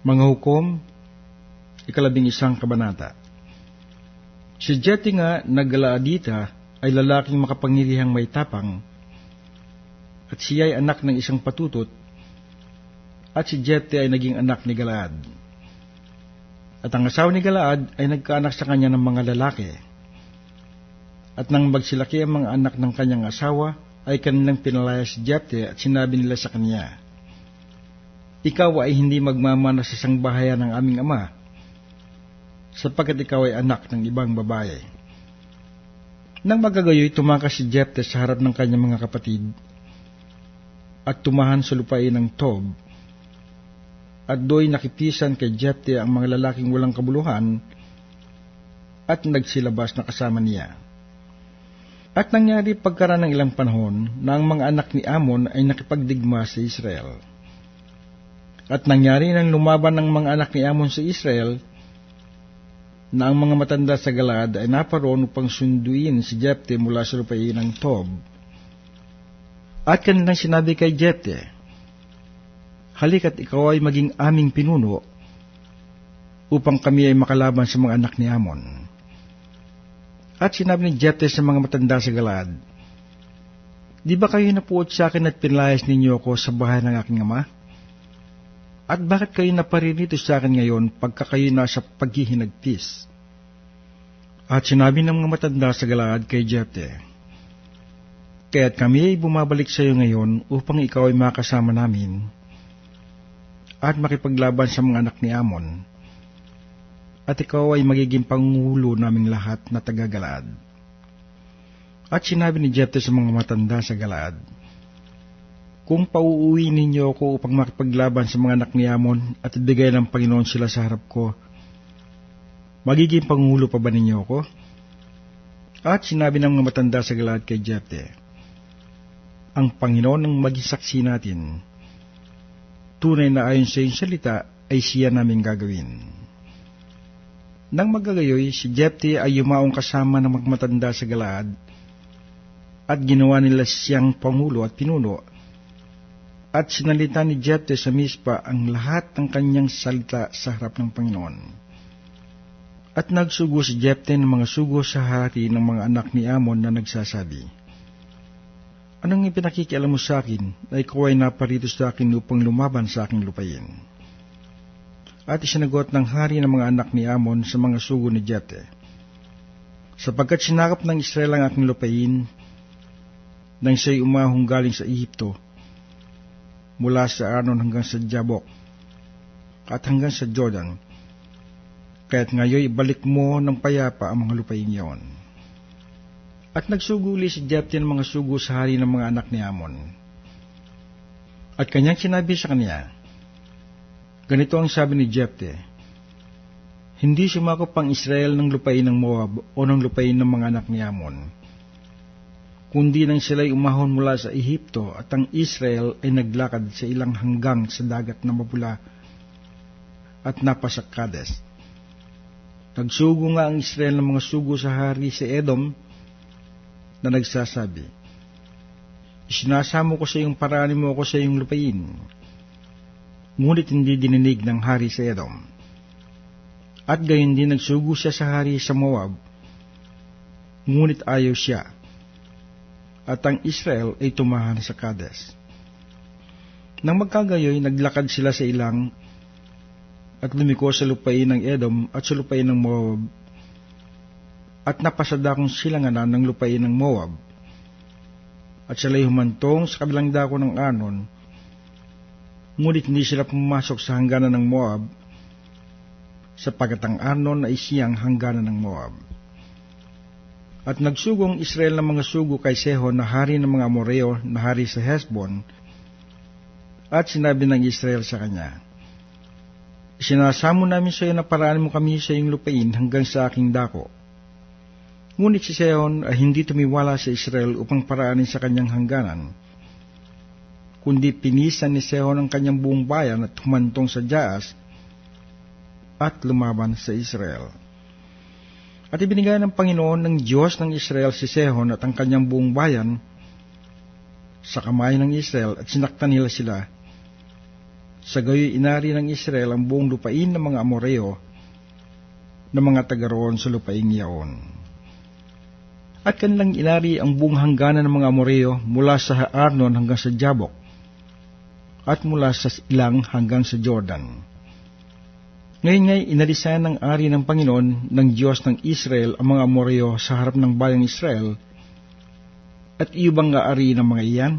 Mga hukom, ikalabing isang kabanata. Si Jeti nga naggalaadita ay lalaking makapangirihang may tapang at siya ay anak ng isang patutot at si Jeti ay naging anak ni Galaad. At ang asawa ni Galaad ay nagkaanak sa kanya ng mga lalaki. At nang magsilaki ang mga anak ng kanyang asawa, ay kanilang pinalaya si Jepte at sinabi nila sa kanya, Ikaw ay hindi magmamana sa sangbahayan ng aming ama, sapagkat ikaw ay anak ng ibang babae. Nang magagayoy, tumakas si Jepte sa harap ng kanyang mga kapatid at tumahan sa lupain ng Tob, at do'y nakitisan kay Jepte ang mga lalaking walang kabuluhan at nagsilabas na kasama niya. At nangyari pagkaraan ng ilang panahon na ang mga anak ni Amon ay nakipagdigma sa Israel. At nangyari nang lumaban ng mga anak ni Amon sa Israel, na ang mga matanda sa Galad ay naparoon upang sunduin si Jepte mula sa lupain ng Tob. At kanilang sinabi kay Jepte, Halika't ikaw ay maging aming pinuno upang kami ay makalaban sa mga anak ni Amon. At sinabi ni Jepte sa mga matanda sa Galad, Di ba kayo napuot sa akin at pinlayas ninyo ako sa bahay ng aking ama? At bakit kayo naparinito sa akin ngayon pagka kayo nasa paghihinagtis? At sinabi ng mga matanda sa Galad kay Jepte, Kaya't kami ay bumabalik sa iyo ngayon upang ikaw ay makasama namin at makipaglaban sa mga anak ni Amon at ikaw ay magiging pangulo naming lahat na taga-Galaad. At sinabi ni Jepte sa mga matanda sa Galaad, Kung pauuwi ninyo ako upang makipaglaban sa mga anak ni Amon at ibigay ng Panginoon sila sa harap ko, magiging pangulo pa ba ninyo ako? At sinabi ng mga matanda sa Galaad kay Jepte, Ang Panginoon ang maging natin. Tunay na ayon sa iyong salita ay siya namin gagawin. Nang magagayoy, si Jepte ay yumaong kasama ng magmatanda sa Galaad at ginawa nila siyang pangulo at pinuno. At sinalita ni Jepte sa mispa ang lahat ng kanyang salita sa harap ng Panginoon. At nagsugo si Jepte ng mga sugo sa hari ng mga anak ni Amon na nagsasabi, Anong ipinakikialam mo sa akin na ikaw ay naparito sa akin upang lumaban sa aking lupain? at isinagot ng hari ng mga anak ni Amon sa mga sugo ni Jete. Sapagkat sinakap ng Israel ang aking lupain, nang siya'y umahong galing sa Ehipto, mula sa Arnon hanggang sa Jabok, at hanggang sa Jordan, kaya't ngayon ibalik mo ng payapa ang mga lupain niyon. At nagsuguli si Jepte ng mga sugo sa hari ng mga anak ni Amon. At kanyang sinabi sa kanya, Ganito ang sabi ni Jepte, Hindi sumakop ang Israel ng lupain ng Moab o ng lupain ng mga anak ni Amon, kundi nang sila'y umahon mula sa Ehipto at ang Israel ay naglakad sa ilang hanggang sa dagat na mapula at napasak Kades. Nagsugo nga ang Israel ng mga sugo sa hari si Edom na nagsasabi, Isinasamo ko sa iyong paraan mo ako sa iyong lupain, ngunit hindi dininig ng hari sa Edom. At gayon din nagsugo siya sa hari sa Moab, ngunit ayaw siya. At ang Israel ay tumahan sa Kades. Nang magkagayoy, naglakad sila sa ilang at lumiko sa lupain ng Edom at sa lupain ng Moab at napasadakong silanganan ng lupain ng Moab at sila'y humantong sa kabilang dako ng Anon ngunit hindi sila pumasok sa hangganan ng Moab, sapagat ang Arnon ay siyang hangganan ng Moab. At nagsugong Israel ng mga sugo kay Sehon na hari ng mga Amoreo na hari sa Hesbon, at sinabi ng Israel sa kanya, Sinasamo namin sa iyo na paraan mo kami sa iyong lupain hanggang sa aking dako. Ngunit si Sehon ay hindi tumiwala sa Israel upang paraanin sa kanyang hangganan, kundi pinisan ni Sehon ang kanyang buong bayan at humantong sa Jaas at lumaban sa Israel. At ibinigay ng Panginoon ng Diyos ng Israel si Sehon at ang kanyang buong bayan sa kamay ng Israel at sinaktan nila sila Sa gayoy inari ng Israel ang buong lupain ng mga Amoreo na mga taga roon sa lupaing yaon. At kanilang inari ang buong hangganan ng mga Amoreo mula sa Arnon hanggang sa Jabok at mula sa ilang hanggang sa Jordan. Ngayon ngay inalisan ng ari ng Panginoon ng Diyos ng Israel ang mga Amoreo sa harap ng bayang Israel at iyo bang aari ng mga iyan?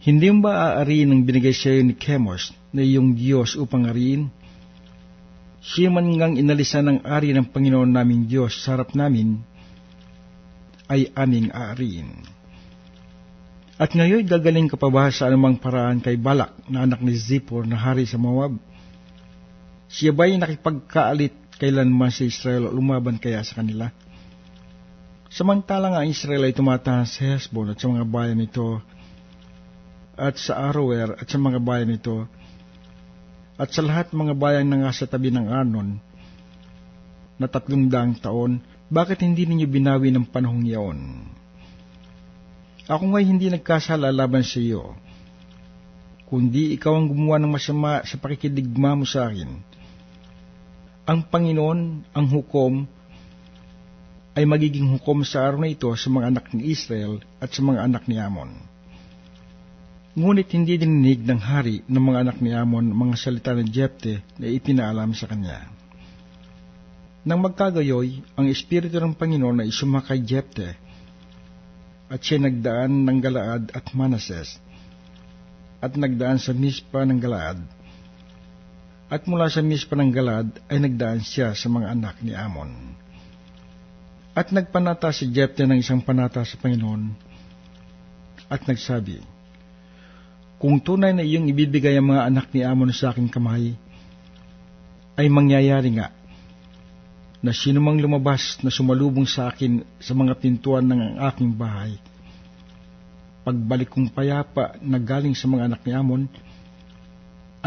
Hindi mo ba aari ng binigay sa iyo ni Chemos na iyong Diyos upang ariin? Siya man ngang inalisan ng ari ng Panginoon naming Diyos sa harap namin, ay aming aariin. At ngayon gagaling ka pa ba sa anumang paraan kay Balak na anak ni Zippor na hari sa Moab? Siya ba'y nakipagkaalit kailanman sa Israel lumaban kaya sa kanila? Samantalang ang Israel ay tumatahan sa Hezbon at sa mga bayan nito, at sa Aroer at sa mga bayan nito, at sa lahat mga bayan na nga sa tabi ng Arnon, na tatlong daang taon, bakit hindi ninyo binawi ng panahong iyon? Ako nga'y hindi nagkasala laban sa iyo, kundi ikaw ang gumawa ng masama sa pakikidigma mo sa akin. Ang Panginoon, ang hukom, ay magiging hukom sa araw na ito sa mga anak ni Israel at sa mga anak ni Amon. Ngunit hindi dininig ng hari ng mga anak ni Amon mga salita ng Jepte na ipinaalam sa kanya. Nang magkagayoy, ang Espiritu ng Panginoon ay sumakay Jepte at siya nagdaan ng Galaad at Manases at nagdaan sa Mispa ng Galaad at mula sa Mispa ng Galaad ay nagdaan siya sa mga anak ni Amon. At nagpanata si Jepte ng isang panata sa Panginoon at nagsabi, Kung tunay na iyong ibibigay ang mga anak ni Amon sa aking kamay, ay mangyayari nga na sino mang lumabas na sumalubong sa akin sa mga pintuan ng aking bahay. Pagbalik kong payapa na galing sa mga anak ni Amon,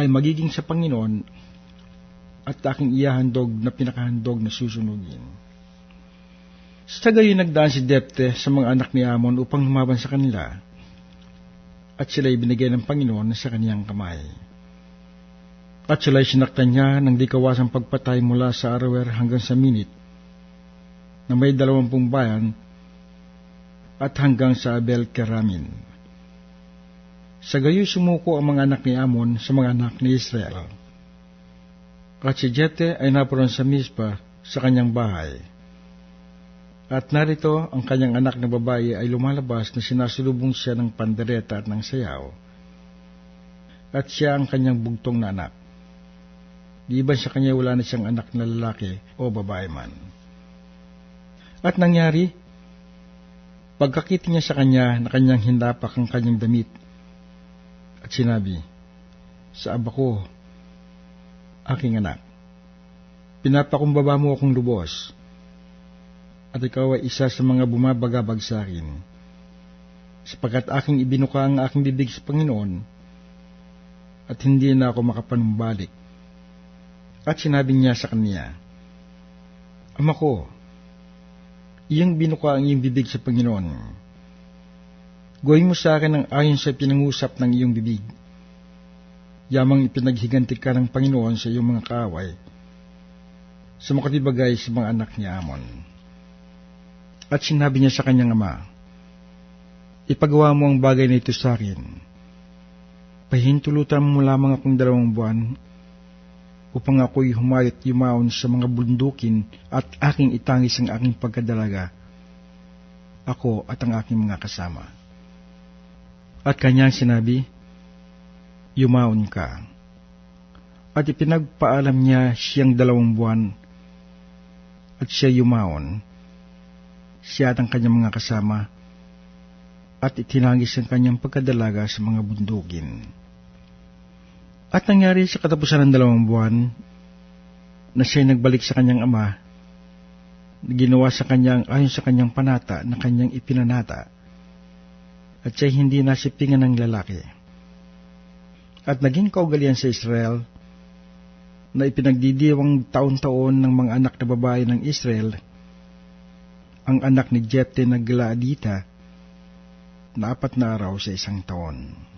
ay magiging sa Panginoon at aking iyahandog na pinakahandog na susunugin. Sa gayon nagdaan si Depte sa mga anak ni Amon upang lumaban sa kanila, at sila'y binigay ng Panginoon sa kaniyang kamay. At sila'y sinaktan niya ng di pagpatay mula sa Arawer hanggang sa Minit, na may dalawampung bayan, at hanggang sa Abel Keramin. Sa gayoy sumuko ang mga anak ni Amon sa mga anak ni Israel. At si Jete ay napuron sa Mispa sa kanyang bahay at narito, ang kanyang anak na babae ay lumalabas na sinasulubong siya ng pandereta at ng sayaw. At siya ang kanyang bugtong na anak. Giban sa kanya wala na siyang anak na lalaki o babae man. At nangyari, pagkakita niya sa kanya na kanyang hindapak ang kanyang damit, at sinabi, Sa aba aking anak, pinapakumbaba mo akong lubos, at ikaw ay isa sa mga bumabagabag sa akin. Sapagat aking ibinuka ang aking bibig sa Panginoon, at hindi na ako makapanumbalik. At sinabi niya sa kanya, Ama ko, iyong binuka ang iyong bibig sa Panginoon. Gawin mo sa akin ang ayon sa pinangusap ng iyong bibig. Yamang ipinaghiganti ka ng Panginoon sa iyong mga kaaway, sa makatibagay sa mga anak ni Amon. At sinabi niya sa kanyang ama, Ipagawa mo ang bagay na ito sa akin. Pahintulutan mo lamang akong dalawang buwan upang ako'y humayot yumaon sa mga bundukin at aking itangis ang aking pagkadalaga, ako at ang aking mga kasama. At kanyang sinabi, Yumaon ka. At ipinagpaalam niya siyang dalawang buwan at siya yumaon siya at ang kanyang mga kasama, at itinagis ang kanyang pagkadalaga sa mga bundukin. At nangyari sa katapusan ng dalawang buwan, na siya'y nagbalik sa kanyang ama, na ginawa sa kanyang ayon sa kanyang panata na kanyang ipinanata, at siya'y hindi nasipingan ng lalaki. At naging kaugalian sa Israel, na ipinagdidiwang taon-taon ng mga anak na babae ng Israel ang anak ni Jepte na Gladita na apat na araw sa isang taon.